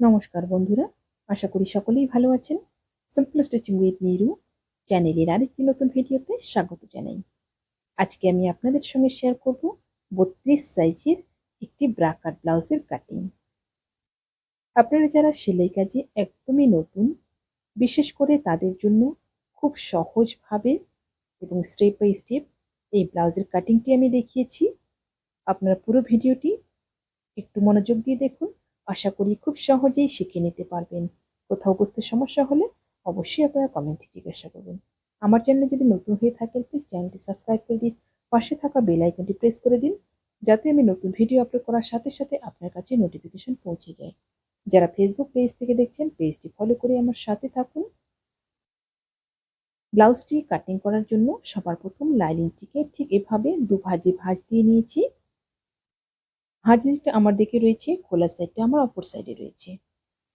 নমস্কার বন্ধুরা, আশা করি সকলেই ভালো আছেন। সিম্পল স্টিচিং উইথ নিরু চ্যানেলের আরেকটি নতুন ভিডিওতে স্বাগত জানাই। আজকে আমি আপনাদের সঙ্গে শেয়ার করব বত্রিশ সাইজের একটি ব্রাকার ব্লাউজের কাটিং আপনারা যারা সেলাই কাজে একদমই নতুন, বিশেষ করে তাদের জন্য খুব সহজভাবে এবং স্টেপ বাই স্টেপ এই ব্লাউজের কাটিংটি আমি দেখিয়েছি। আপনারা পুরো ভিডিওটি একটু মনোযোগ দিয়ে দেখুন। আশা করি খুব সহজেই শিখে নিতে পারবেন। কোথাও বুঝতে সমস্যা হলে অবশ্যই আপনারা কমেন্টে জিজ্ঞাসা করবেন। আমার চ্যানেলে যদি নতুন হয়ে থাকেন প্লিজ চ্যানেলটি সাবস্ক্রাইব করে দিন, পাশে থাকা বেল আইকনটি প্রেস করে দিন, যাতে আমি নতুন ভিডিও আপলোড করার সাথে সাথে আপনার কাছে নোটিফিকেশন পৌঁছে যায়। যারা ফেসবুক পেজ থেকে দেখছেন পেজটি ফলো করে আমার সাথে থাকুন। ব্লাউজটি কাটিং করার জন্য সবার প্রথম লাইনিংটিকে ঠিক এভাবে দু ভাজে ভাঁজ দিয়ে নিয়েছি। দিকটা আমার দিকে রয়েছে, খোলা সাইডটা আমার অপর সাইডে রয়েছে।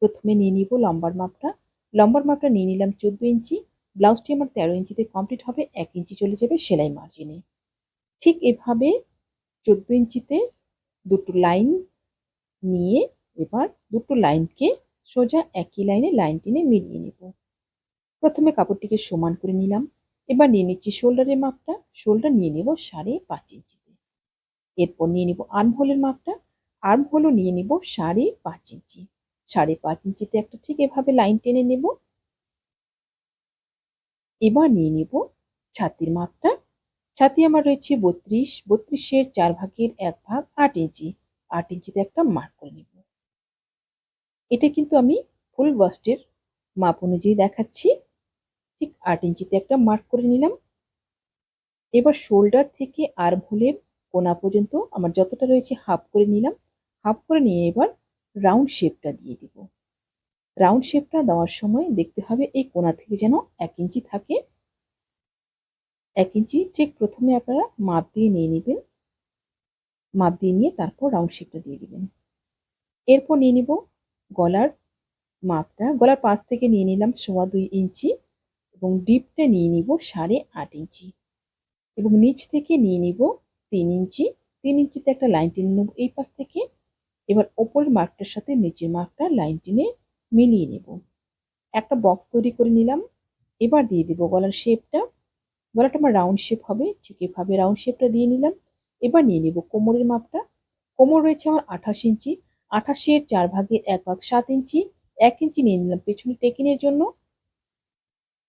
প্রথমে নিয়ে নিব লম্বার মাপটা। লম্বার মাপটা নিয়ে নিলাম চোদ্দ ইঞ্চি ব্লাউজটি আমার তেরো ইঞ্চিতে কমপ্লিট হবে, এক ইঞ্চি চলে যাবে সেলাই মার্জিনে ঠিক এভাবে চোদ্দ ইঞ্চিতে দুটো লাইন নিয়ে এবার দুটো লাইনকে সোজা একই লাইনে লাইন টেনে মিলিয়ে নেব। প্রথমে কাপড়টিকে সমান করে নিলাম। এবার নিয়ে নিচ্ছি শোল্ডারের মাপটা। শোল্ডার নিয়ে নেব সাড়ে পাঁচ ইঞ্চিতে এরপর নিয়ে নিব আর্ম হোলের মাপটা। আর্ম হোলও নিয়ে নিব সাড়ে পাঁচ ইঞ্চি। সাড়ে পাঁচ ইঞ্চিতে একটা ঠিক এভাবে লাইন টেনে নেব। এবার নিয়ে নিব ছাতির মাপটা। ছাতি আমার রয়েছে বত্রিশ। বত্রিশের চার ভাগের এক ভাগ আট ইঞ্চি। আট ইঞ্চিতে একটা মার্ক করে নেব। এটা কিন্তু আমি ফুল বাস্টের মাপ অনুযায়ী দেখাচ্ছি। ঠিক আট ইঞ্চিতে একটা মার্ক করে নিলাম। এবার শোল্ডার থেকে আর্ম হোলের কোনা পর্যন্ত আমার যতটা রয়েছে হাফ করে নিলাম। হাফ করে নিয়ে এবার রাউন্ড শেপটা দিয়ে দিব। রাউন্ড শেপটা দেওয়ার সময় দেখতে হবে এই কোনা থেকে যেন এক ইঞ্চি থাকে। এক ইঞ্চি ঠিক প্রথমে আপনারা মাপ দিয়ে নিয়ে নেবেন। মাপ দিয়ে নিয়ে তারপর রাউন্ড শেপটা দিয়ে দিবেন। এরপর নিয়ে নিব গলার মাপটা। গলার পাশ থেকে নিয়ে নিলাম সোয়া দুই ইঞ্চি এবং ডিপটা নিয়ে নিব সাড়ে আট ইঞ্চি। এবং নিচ থেকে নিয়ে নিব তিন ইঞ্চি, তিন ইঞ্চিতে একটা লাইন টেনে নেব এই পাশ থেকে। এবার ওপরের মার্কটার সাথে নিচের মার্কটা লাইন টেনে মিলিয়ে নেব। একটা বক্স তৈরি করে নিলাম। এবার দিয়ে দিব গলার শেপটা গলাটা আমার রাউন্ড শেপ হবে, ঠিক এভাবে রাউন্ড শেপটা দিয়ে নিলাম। এবার নিয়ে নেব কোমরের মাপটা। কোমর রয়েছে আমার আঠাশ ইঞ্চি। আঠাশের চার ভাগে এক ভাগ সাত ইঞ্চি। এক ইঞ্চি নিয়ে নিলাম পেছনে টেকিনের জন্য।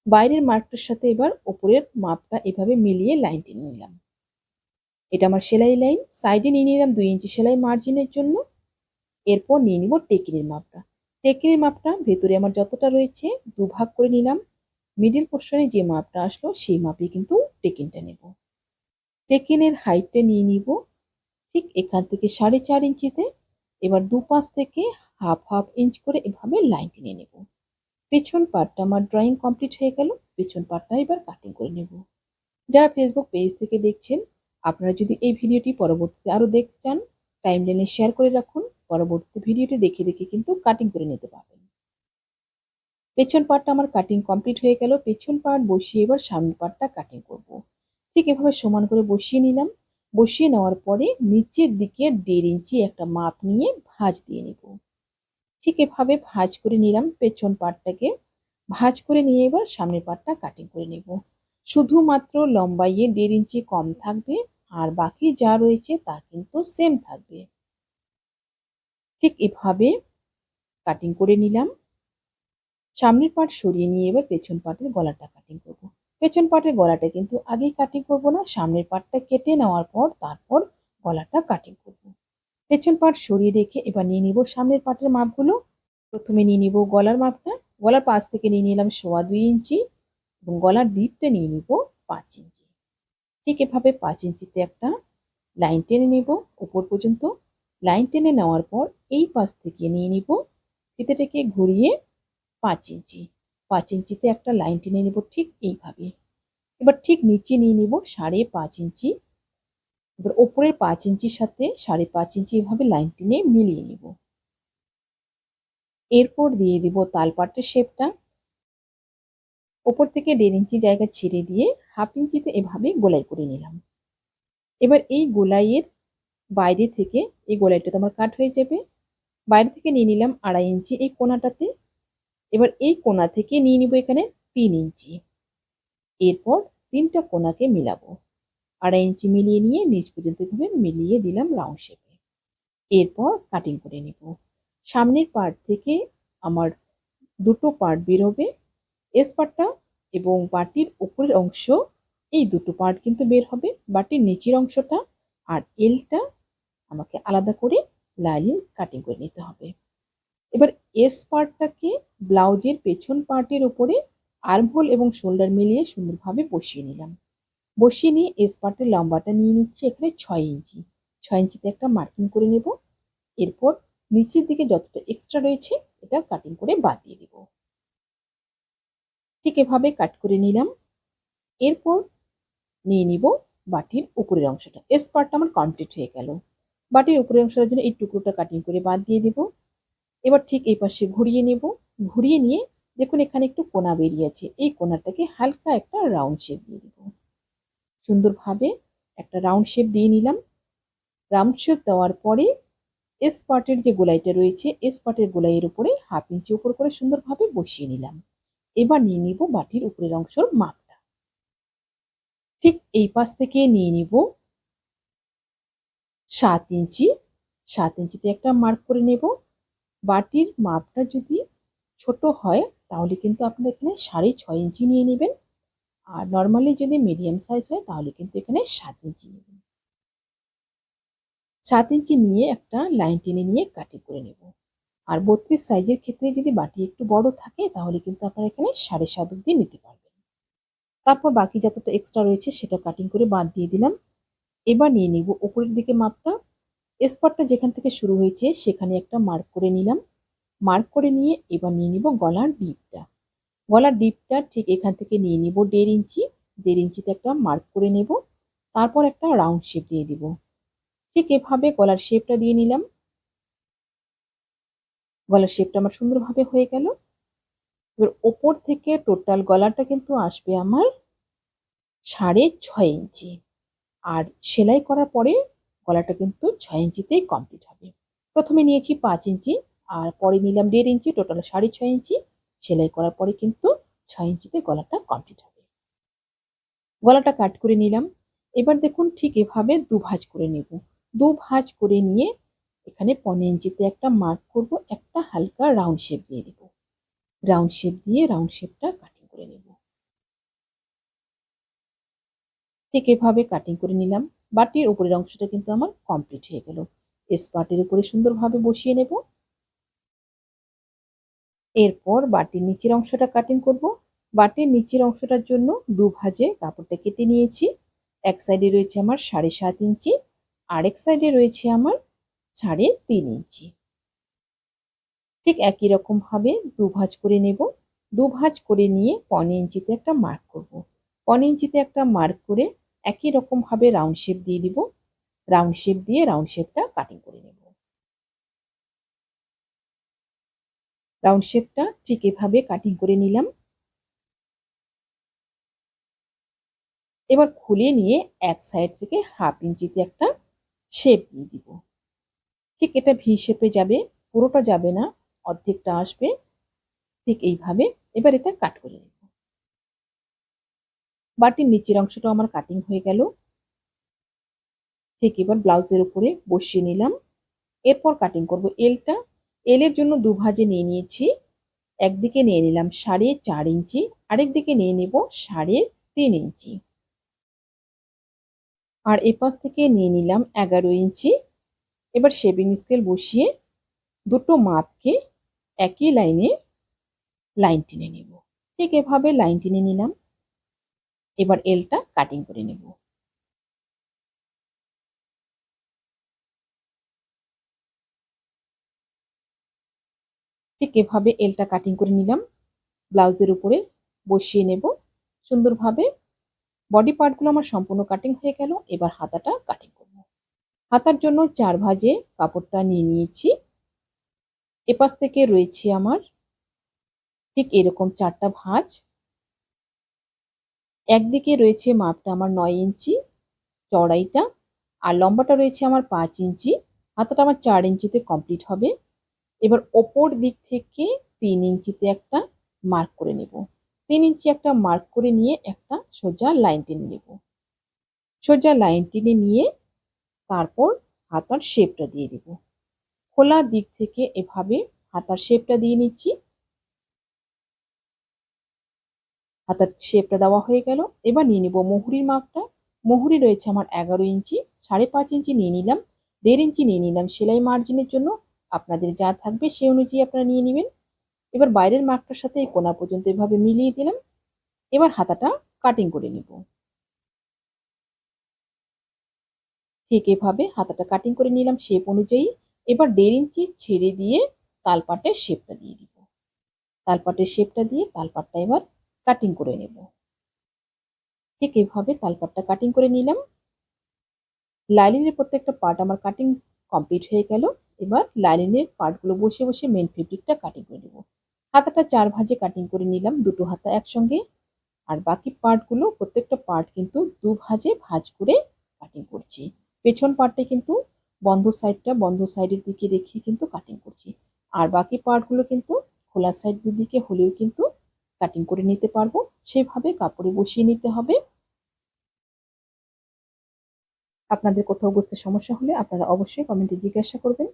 বাইরের মার্কটার সাথে এবার ওপরের মাপটা এভাবে মিলিয়ে লাইন টেনে নিলাম। এটা আমার সেলাই লাইন, সাইডে নিয়ে নিলাম দুই ইঞ্চি সেলাই মার্জিনের জন্য। এরপর নিয়ে নিব টেকিনের মাপটা। টেকিনের মাপটা ভেতরে আমার যতটা রয়েছে দুভাগ করে নিলাম। মিডিল পোর্শনে যে মাপটা আসলো সেই মাপে কিন্তু টেকিনটা নেব। টেকিনের হাইটটা নিয়ে নিব। ঠিক এখান থেকে সাড়ে চার ইঞ্চিতে। এবার দু পাশ থেকে হাফ হাফ ইঞ্চ করে এভাবে লাইন টেনে নেব। পেছন পার্টটা আমার ড্রয়িং কমপ্লিট হয়ে গেল। পেছন পার্টটা এবার কাটিং করে নেব। যারা ফেসবুক পেজ থেকে দেখছেন আপনারা যদি এই ভিডিওটি পরবর্তীতে আরও দেখতে চান টাইম লাইনে শেয়ার করে রাখুন। পরবর্তীতে ভিডিওটি দেখে দেখে কিন্তু কাটিং করে নিতে পারবেন। পেছন পার্টটা আমার কাটিং কমপ্লিট হয়ে গেল। পেছন পার্ট বসিয়ে এবার সামনের পার্টটা কাটিং করব। ঠিক এভাবে সমান করে বসিয়ে নিলাম। বসিয়ে নেওয়ার পরে নিচের দিকে দেড় ইঞ্চি একটা মাপ নিয়ে ভাঁজ দিয়ে নিব। ঠিক এভাবে ভাঁজ করে নিলাম পেছন পার্টটাকে ভাঁজ করে নিয়ে এবার সামনের পার্টটা কাটিং করে নেব। শুধুমাত্র লম্বাইয়ে দেড় ইঞ্চি কম থাকবে। আর বাকি যা রয়েছে তা কিন্তু সেম থাকবে। ঠিক এভাবে কাটিং করে নিলাম। সামনের পাট সরিয়ে নিয়ে এবার পেছন পাটের গলাটা কাটিং করব। পেছন পাটের গলাটা কিন্তু আগেই কাটিং করব না, সামনের পাটটা কেটে নেওয়ার পর তারপর গলাটা কাটিং করব। পেছন পাট সরিয়ে রেখে এবার নিয়ে নিব সামনের পাটের মাপগুলো। প্রথমে নিয়ে নিব গলার মাপটা। গলার পাশ থেকে নিয়ে নিলাম সোয়া দুই ইঞ্চি এবং গলার ডিপটা নিয়ে নিব পাঁচ ইঞ্চি। ঠিক এভাবে পাঁচ ইঞ্চিতে একটা লাইন টেনে নেব। উপর পর্যন্ত লাইন টেনে নেওয়ার পর এই পাশ থেকে নিয়ে নিব। ফিতেটাকে ঘুরিয়ে পাঁচ ইঞ্চি, পাঁচ ইঞ্চিতে একটা লাইন টেনে নেব ঠিক এইভাবে। এবার ঠিক নিচে নিয়ে নিব সাড়ে পাঁচ ইঞ্চি। এবার ওপরের পাঁচ ইঞ্চির সাথে সাড়ে পাঁচ ইঞ্চি এভাবে লাইন টেনে মিলিয়ে নিব। এরপর দিয়ে দিব তালপাটের শেপটা। ওপর থেকে দেড় ইঞ্চি জায়গা ছেড়ে দিয়ে হাফ ইঞ্চিতে এভাবে গোলাই করে নিলাম। এবার এই গোলাইয়ের বাইরে থেকে এই গোলাইটা তো আমার কাট হয়ে যাবে। বাইরে থেকে নিয়ে নিলাম আড়াই ইঞ্চি এই কোনাটাতে। এবার এই কোনা থেকে নিয়ে নিব এখানে তিন ইঞ্চি। এরপর তিনটা কোনাকে মিলাবো। আড়াই ইঞ্চি মিলিয়ে নিয়ে নিচ পর্যন্ত এভাবে মিলিয়ে দিলাম রাউন্ড শেপে। এরপর কাটিং করে নিব। সামনের পার্ট থেকে আমার দুটো পার্ট বেরোবে। এস পার্টটা এবং বাটির উপরের অংশ, এই দুটো পার্ট কিন্তু বের হবে। বাটির নিচের অংশটা আর এলটা আমাকে আলাদা করে লাইন কাটিং করে নিতে হবে। এবার এস পার্টটাকে ব্লাউজের পেছন পার্টের উপরে আর্মহোল এবং শোল্ডার মিলিয়ে সুন্দরভাবে বসিয়ে নিলাম। বসিয়ে নিয়ে এস পার্টের লম্বাটা নিয়ে নিচ্ছি এখানে ছয় ইঞ্চি। ছয় ইঞ্চিতে একটা মার্কিং করে নেব। এরপর নিচের দিকে যতটা এক্সট্রা রয়েছে, এটা কাটিং করে বাদ দিয়ে দেব। ঠিক এভাবে কাট করে নিলাম। এরপর নিয়ে নিব বাটির উপরের অংশটা। এস পার্টটা আমার কমপ্লিট হয়ে গেল। বাটির উপরের অংশটার জন্য এই টুকরোটা কাটিং করে বাদ দিয়ে দেব। এবার ঠিক এই পাশে ঘুরিয়ে নেব। ঘুরিয়ে নিয়ে দেখুন এখানে একটু কোনা বেরিয়ে আছে। এই কোনাটাকে হালকা একটা রাউন্ড শেপ দিয়ে দেব। সুন্দরভাবে একটা রাউন্ড শেপ দিয়ে নিলাম। রাউন্ড শেপ দেওয়ার পরে এস পার্টের যে গোলাইটা রয়েছে এস পার্টের গোলাইয়ের উপরে হাফ ইঞ্চি উপর করে সুন্দরভাবে বসিয়ে নিলাম। এবার নিয়ে নিব বাটির উপরের অংশর মাপটা। ঠিক এই পাশ থেকে নিয়ে নিব সাত ইঞ্চি। সাত ইঞ্চিতে একটা মার্ক করে নেব। বাটির মাপটা যদি ছোট হয়, তাহলে কিন্তু আপনারা এখানে সাড়ে ছয় ইঞ্চি নিয়ে নেবেন। আর নর্মালি যদি মিডিয়াম সাইজ হয়, তাহলে কিন্তু এখানে সাত ইঞ্চি নেবেন। সাত ইঞ্চি নিয়ে একটা লাইন টেনে নিয়ে কাটিং করে নেব। আর বত্রিশ সাইজের ক্ষেত্রে যদি বাটি একটু বড় থাকে, তাহলে কিন্তু আপনারা এখানে সাড়ে সাত অব্দি নিতে পারবেন। তারপর বাকি যতটা এক্সট্রা রয়েছে, সেটা কাটিং করে বাদ দিয়ে দিলাম। এবার নিয়ে নিব উপরের দিকে মাপটা। স্পটটা যেখান থেকে শুরু হয়েছে, সেখানে একটা মার্ক করে নিলাম। মার্ক করে নিয়ে এবার নিয়ে নিব গলার ডিপটা গলার ডিপটা ঠিক এখান থেকে নিয়ে নিব দেড় ইঞ্চি। দেড় ইঞ্চিতে একটা মার্ক করে নেব। তারপর একটা রাউন্ড শেপ দিয়ে দিব। ঠিক এভাবে গলার শেপটা দিয়ে নিলাম। গলার শেপটা আমার সুন্দরভাবে হয়ে গেল। এবার ওপর থেকে টোটাল গলাটা কিন্তু আসবে আমার সাড়ে ছয় ইঞ্চি। আর সেলাই করার পরে গলাটা কিন্তু ছয় ইঞ্চিতেই কমপ্লিট হবে। প্রথমে নিয়েছি পাঁচ ইঞ্চি, আর পরে নিলাম দেড় ইঞ্চি টোটাল সাড়ে ছয় ইঞ্চি। সেলাই করার পরে কিন্তু ছয় ইঞ্চিতে গলাটা কমপ্লিট হবে। গলাটা কাট করে নিলাম। এবার দেখুন ঠিক এভাবে দু ভাঁজ করে নেব। দু ভাঁজ করে নিয়ে এখানে পনেরো ইঞ্চিতে একটা মার্ক করব, একটা হালকা রাউন্ড শেপ দিয়ে দেব। রাউন্ড শেপ দিয়ে রাউন্ড শেপটা কাটিং করে নেব। ঠিক এভাবে কাটিং করে নিলাম। বাটির উপরের অংশটা কিন্তু আমার কমপ্লিট হয়ে গেল। স্পার্টের উপরে সুন্দরভাবে বসিয়ে নেব। এরপর বাটির নিচের অংশটা কাটিং করব। বাটির নিচের অংশটার জন্য দু ভাজে কাপড়টা কেটে নিয়েছি। এক সাইডে রয়েছে আমার সাড়ে সাত ইঞ্চি, আরেক সাইডে রয়েছে আমার সাড়ে তিন ইঞ্চি। ঠিক একই রকম ভাবে দু ভাঁজ করে নেব। দু ভাঁজ করে নিয়ে পনেরো ইঞ্চিতে একটা মার্ক করব। পনেরো ইঞ্চিতে একটা মার্ক করে একই রকম ভাবে রাউন্ড শেপ দিয়ে দিব। রাউন্ড শেপ দিয়ে রাউন্ড শেপটা কাটিং করে নেব। রাউন্ড শেপটা ঠিক এভাবে কাটিং করে নিলাম। এবার খুলে নিয়ে এক সাইড থেকে হাফ ইঞ্চিতে একটা শেপ দিয়ে দিব। ঠিক এটা ভি শেপে যাবে, পুরোটা যাবে না, অর্ধেকটা আসবে, ঠিক এইভাবে। এবার এটা কাট করে নেব। বাটির নিচের অংশটা আমার কাটিং হয়ে গেল। ঠিক এবার ব্লাউজের উপরে বসিয়ে নিলাম। এরপর কাটিং করব এলটা এলের জন্য দু ভাজে নিয়ে নিয়েছি। একদিকে নিয়ে নিলাম সাড়ে চার ইঞ্চি আরেক দিকে নিয়ে নেব সাড়ে তিন ইঞ্চি। আর এপাশ থেকে নিয়ে নিলাম এগারো ইঞ্চি। এবার শেপিং স্কেল বসিয়ে দুটো মাপকে একই লাইনে লাইন টেনে নেব। ঠিক এভাবে লাইন টেনে নিলাম। এবার এলটা কাটিং করে নেব। ঠিক এভাবে এলটা কাটিং করে নিলাম। ব্লাউজের উপরে বসিয়ে নেব। সুন্দরভাবে বডি পার্টগুলো আমার সম্পূর্ণ কাটিং হয়ে গেল। এবার হাতাটা কাটিং হাতার জন্য চার ভাজে কাপড়টা নিয়ে নিয়েছি। এপাশ থেকে রয়েছে আমার ঠিক এরকম চারটা ভাঁজ। একদিকে রয়েছে মাপটা আমার নয় ইঞ্চি চড়াইটা আর লম্বাটা রয়েছে আমার পাঁচ ইঞ্চি। হাতাটা আমার চার ইঞ্চিতে কমপ্লিট হবে। এবার ওপর দিক থেকে তিন ইঞ্চিতে একটা মার্ক করে নেব। তিন ইঞ্চি একটা মার্ক করে নিয়ে একটা সোজা লাইন টেনে নেব। সোজা লাইন টেনে নিয়ে তারপর হাতার শেপটা দিয়ে দেব। খোলা দিক থেকে এভাবে হাতার শেপটা দিয়ে নিচ্ছি। হাতার শেপটা দেওয়া হয়ে গেল। এবার নিয়ে নেব মুহুরির মাপটা। মুহুরি রয়েছে আমার এগারো ইঞ্চি, সাড়ে পাঁচ ইঞ্চি নিয়ে নিলাম, দেড় ইঞ্চি নিয়ে নিলাম সেলাই মার্জিনের জন্য। আপনাদের যা থাকবে সেই অনুযায়ী আপনারা নিয়ে নেবেন। এবার বাইরের মার্কটার সাথে এই কোনা পর্যন্ত এভাবে মিলিয়ে দিলাম। এবার হাতাটা কাটিং করে নিব। ঠিক এভাবে হাতাটা কাটিং করে নিলাম শেপ অনুযায়ী। এবার দেড় ইঞ্চি ছেড়ে দিয়ে তালপাটের শেপটা দিয়ে দিব। তালপাটের শেপটা দিয়ে তালপাটটা এবার কাটিং করে নেব। ঠিক এভাবে তালপাটটা কাটিং করে নিলাম। লাইলিনের প্রত্যেকটা পার্ট আমার কাটিং কমপ্লিট হয়ে গেল। এবার লাইলিনের পার্টগুলো বসে বসে মেন ফেব্রিকটা কাটিং করে নেব। হাতাটা চার ভাঁজে কাটিং করে নিলাম দুটো হাতা একসঙ্গে। আর বাকি পার্টগুলো প্রত্যেকটা পার্ট কিন্তু দু ভাঁজে ভাঁজ করে কাটিং করছি। পেছন পার্টে কিন্তু বন্ধ সাইডটা বন্ধ সাইডের দিকে রেখে কিন্তু কাটিং করছি। আর বাকি পার্টগুলো কিন্তু খোলা সাইড দিকে হলেও কিন্তু কাটিং করে নিতে পারব। সেভাবে কাপড়ে বসিয়ে নিতে হবে। আপনাদের কোথাও বুঝতে সমস্যা হলে আপনারা অবশ্যই কমেন্টে জিজ্ঞাসা করবেন।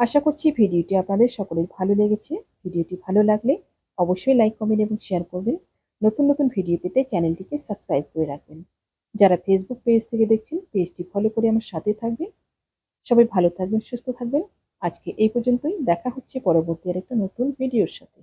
আশা করছি ভিডিওটি আপনাদের সকলের ভালো লেগেছে। ভিডিওটি ভালো লাগলে অবশ্যই লাইক কমেন্ট এবং শেয়ার করবেন। নতুন নতুন ভিডিও পেতে চ্যানেলটিকে সাবস্ক্রাইব করে রাখবেন। যারা ফেসবুক পেজ থেকে দেখছেন পেজটি ফলো করে আমার সাথে থাকবেন। সবাই ভালো থাকবেন, সুস্থ থাকবেন। আজকে এই পর্যন্তই। দেখা হচ্ছে পরবর্তী আর একটা নতুন ভিডিওর সাথে।